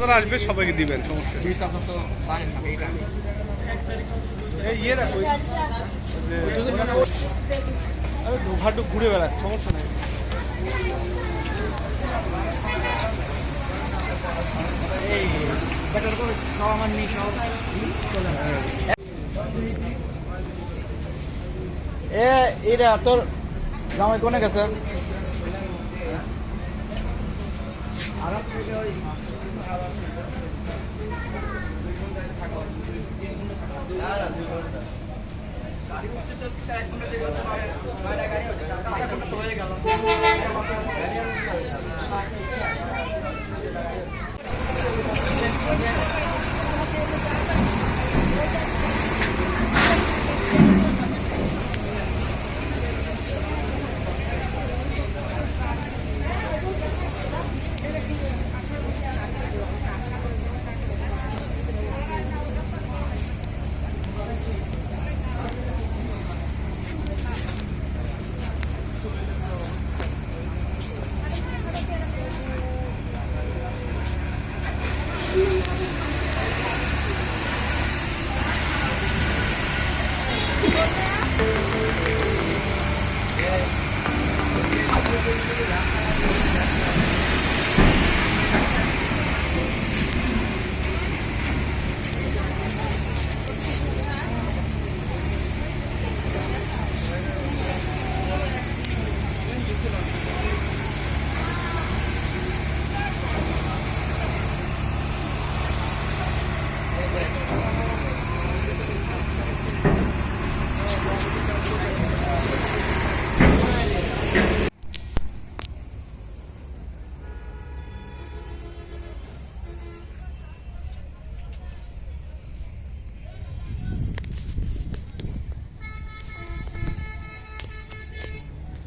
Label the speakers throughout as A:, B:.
A: যারা আসবে সবাইকে দিবেন সমস্যা নেই।
B: বিশ হাজার তো জানেন না এইটা।
A: এই ইয়ে রাখো ওই যে আরে ঘুরে বেড়াচ্ছে সমস্যা নেই।
B: এই না দুই ঘণ্টা। গাড়ি করতে তো এক ঘণ্টা জামাই কোনে Thank you.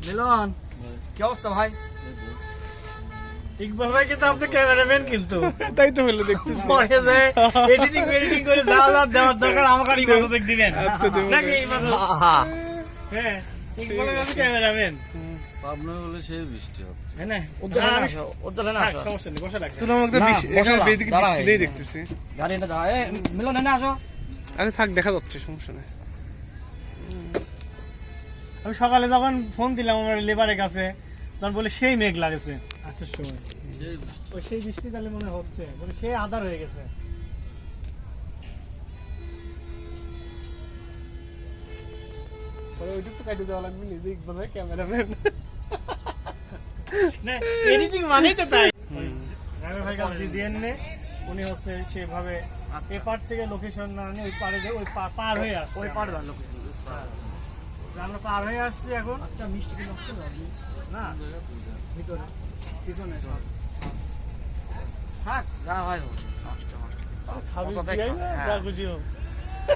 B: মিলন কি অবস্থা ভাই?
C: ইকবাল ভাই কিন্তু আপনি ক্যামেরাম্যান কিন্তু।
A: তাই তো হলো দেখতেছি।
C: পরে যে এডিটিং এডিটিং করে যা যা দেওয়ার দরকার আমাকে আর ইবাদত দিবেন।
A: আচ্ছা,
C: নাকি ইবাদত হ্যাঁ ইকবাল ভাই আপনি ক্যামেরাম্যান
D: পাবনা হলে সেই বৃষ্টি হবে।
C: হ্যাঁ না।
B: উজ্জ্বলে না আসো উজ্জ্বলে না
C: থাক,
B: আসো।
C: সমস্যা নেই বসে রাখেন
A: তুই আমাকে এখানে বেদিকে দেখতেছি।
B: গাড়িটা দাও মিলন আসো।
A: আরে থাক দেখা যাচ্ছে সমস্যা নেই।
C: আমি সকালে যখন ফোন দিলাম আমার লেবারের কাছে তখন বলে সেই মেঘ লাগেছে। আসার সময়।
D: সেই বৃষ্টি
C: ওই সেই বৃষ্টি তাহলে মনে হচ্ছে। বলে সেই আধার হয়ে গেছে।
A: ওইটুকু তো দেওয়া লাগবে নিজে ইকবাল ক্যামেরাম্যান
C: না এডিটিং মানেই তো তাই। ড্রাইভার ভাই কাছে দিয়ে দিয়ে নে উনি হচ্ছে সেভাবে এ পার থেকে লোকেশন না নিয়ে ওই পারে যে ওই পার হয়ে আসছে
B: ওই পার ভালো
C: আমরা পার হয়ে আসছি এখন।
B: আচ্ছা মিষ্টি নষ্ট
C: না। ভিতরে? পিছনে?
B: থাক। যা হয় নষ্ট নষ্ট
C: খাবি
B: কথা
C: দিয়াই
B: দেখো,
C: না
B: হ্যাঁ।
C: যা খুশি হোক।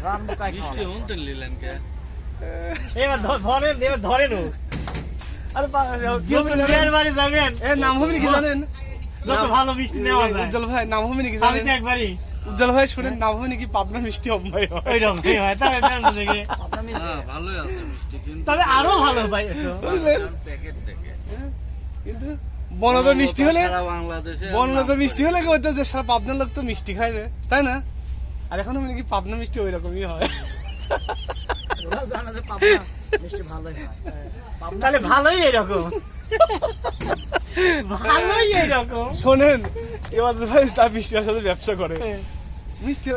B: রানবো কাই
D: বৃষ্টি নিলেন কে?
C: এবার ধরেন এবার ধরেন ও
A: আরে কি
C: বিয়ের বাড়ি যাবেন?
A: এ নাম হবে নাকি জানেন?
C: যত ভালো মিষ্টি নেওয়া যায়।
A: উজ্জ্বল ভাই নাম হবে নাকি
C: আমি
A: জানেন?
C: একবারই।
A: উজ্জ্বল ভাই শুনেন নাম হবে নাকি পাবনা মিষ্টি অম্বাই হয়?
C: ওই রকমই হয় তাহলে
D: হ্যাঁ ভালোই আছে মিষ্টি কিন্তু
C: তবে আরও ভালো ভাই
A: বুঝলেন?
D: প্যাকেট থেকে।
A: কিন্তু বনদা মিষ্টি হলে
D: সারা
A: বনদা মিষ্টি হলে কেউ তো যে সারা পাবনার লোক তো মিষ্টি খায় রে তাই না? আর এখন নাকি পাবনা মিষ্টি ওই রকমই হয়।
B: ওরা জানে যে পাবনা মিষ্টি ভালোই হয়।
C: তাহলে ভালোই এরকম। ভালোই এরকম।
A: শোনেন। এবার ভাই তার মিষ্টির সাথে ব্যবসা করে। মিষ্টি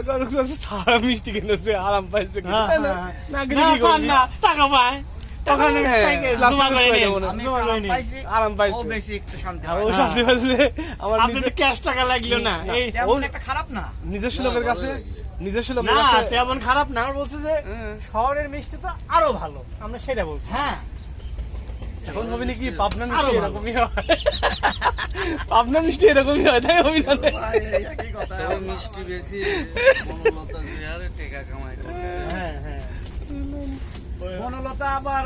A: সারা মিষ্টি কিনেছে আরাম পাইছে
C: হ্যাঁ,
A: না?
C: হ্যাঁ। টাকা পায়। তখন
A: হ্যাঁ,
B: আরাম। পাইছি। ও বেশি একটু শান্তি।
A: ও শান্তি পাইছে। আমার নিজে-
C: ক্যাশ টাকা লাগল না। এই
B: তেমন একটা খারাপ না।
A: নিজস্ব লোকের কাছে নিজস্ব লোকের কাছে
C: তেমন খারাপ না। বলছে যে। শহরের মিষ্টি তো আরও ভালো। আমরা সেটা বলছি।
B: হ্যাঁ।
A: এখন হবে নাকি পাবনা মিষ্টি এরকমই হয়। পাবনা মিষ্টি এরকমই হয় তাই হবে না
D: মিষ্টি বেশি টেকা কামাই
C: হ্যাঁ হ্যাঁ।
B: বনলতা আবার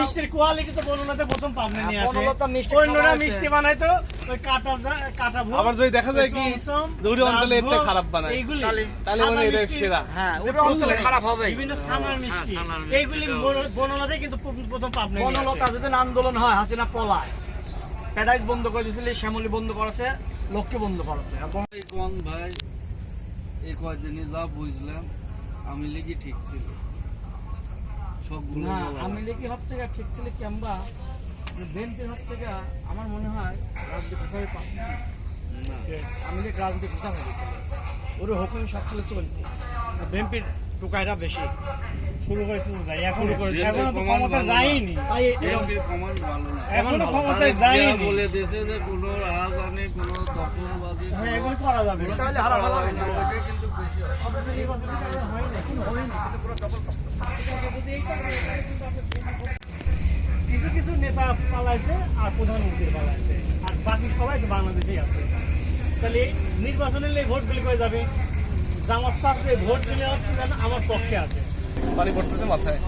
C: মিষ্টির কোয়ালিটি তো বলুনাতে প্রথম পাবনা নিয়ে আসে।
B: বনলতা মিষ্টি
C: অন্যরা মিষ্টি বানায় তো ওই কাটা কাটা ভোগ,
A: আবার যদি দেখা যায় কি দৌড়ি অঞ্চলে এর চেয়ে খারাপ বানায়।
C: এইগুলি।
B: তাহলে-
A: তাহলে মানে এটা সেরা।
B: হ্যাঁ ওটা অঞ্চলে খারাপ হবে।
C: বিভিন্ন ছানার মিষ্টি। এইগুলি
D: তো-
C: কিন্তু প্রথম-
B: বনলতা আন্দোলন হয় হাসিনা পলায়। বন্ধ করে দিয়েছিল শ্যামলি বন্ধ করেছে
C: লোককে বন্ধ করাতে এবং
D: এই কোন ভাই এই কয়দিনে যা বুঝলাম আমি লিখি ঠিক ছিল। সবগুলো
B: না আমি লিখি হচ্ছে গা ঠিক ছিল ক্যাম্বা বিএনপির হচ্ছে গা আমার মনে হয় রাজনীতি প্রচারে আমি লিখ রাজনীতি প্রচার হয়ে ওর হুকুমে সব কিছু চলতে বিএনপির টুকাইরা বেশি।
C: শুরু করেছে
B: শুরু করেছে।
C: এখনও তো ক্ষমতা যায়নি।
B: তাই
D: বিএনপির কমান্ড ভালো না।
B: এখনও
C: ক্ষমতায় যায়নি।
D: বলে দিয়েছে যে কোনো রাজধানী কোনো দখলবাজি
C: হ্যাঁ এগুলো করা যাবে।
B: তাহলে হারা হবে না।
D: কিন্তু বেশি হয়।
C: অথচ নির্বাচনের হয় না। কিন্তু পুরো double কিছু কিছু নেতা পালাইছে আর প্রধানমন্ত্রী পালাইছে। আর বাকি সবাই তো বাংলাদেশেই আছে। তাহলে এই নির্বাচনে এলে ভোট বিল করে যাবে? জামাত সাথে ভোট দিলে হচ্ছে যেন আমার পক্ষে আছে।
A: পানি পড়তেছে মাথায়।